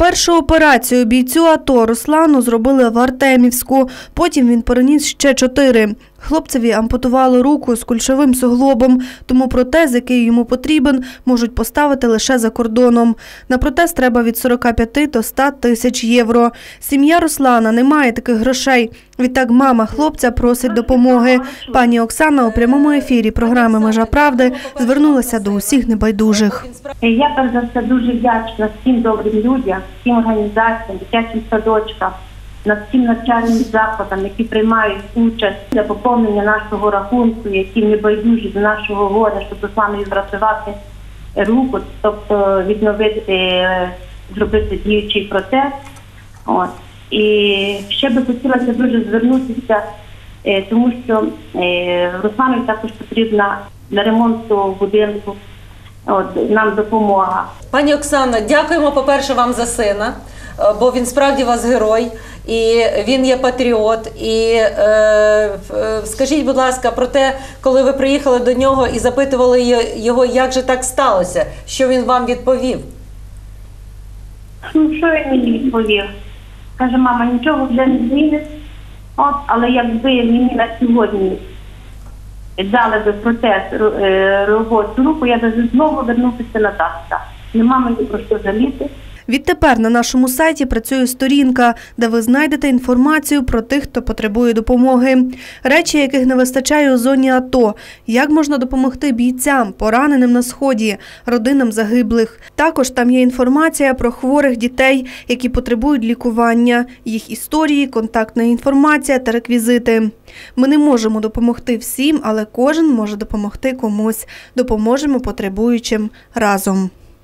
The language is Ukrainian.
Першу операцію бійцю АТО Руслану зробили в Артемівську. Потім він переніс ще чотири. Хлопцеві ампутували руку з кульшовим суглобом, тому протез, який йому потрібен, можуть поставити лише за кордоном. На протез треба від 45 до 100 тисяч євро. Сім'я Руслана не має таких грошей. Відтак мама хлопця просить допомоги. Пані Оксана у прямому ефірі програми Межа правди звернулася до усіх небайдужих. Я перш за все дуже вдячна всім добрим людям, всім організаціям, дитячим садочкам, над всім навчальним закладам, які приймають участь для поповнення нашого рахунку, які не байдужі до нашого горя, щоб саме відпрацювати руку, тобто відновити, е, зробити діючий процес. От. І ще би хотілося дуже звернутися, е, тому що е, Руслану також потрібна для ремонту будинку. От нам допомога. Пані Оксано, дякуємо, по-перше, вам за сина, бо він справді вас герой, і він є патріот. І е, е, скажіть, будь ласка, про те, коли ви приїхали до нього і запитували його, як же так сталося, що він вам відповів? Ну, що він мені відповів? Каже, мама, нічого вже не змінить. От, але якби мені на сьогодні дали би протез ро- е, робочу руку, я би знову вернувся на так. Нема мені про що жаліти. Відтепер на нашому сайті працює сторінка, де ви знайдете інформацію про тих, хто потребує допомоги, речі, яких не вистачає у зоні АТО, як можна допомогти бійцям, пораненим на сході, родинам загиблих. Також там є інформація про хворих дітей, які потребують лікування, їх історії, контактна інформація та реквізити. Ми не можемо допомогти всім, але кожен може допомогти комусь. Допоможемо потребуючим разом.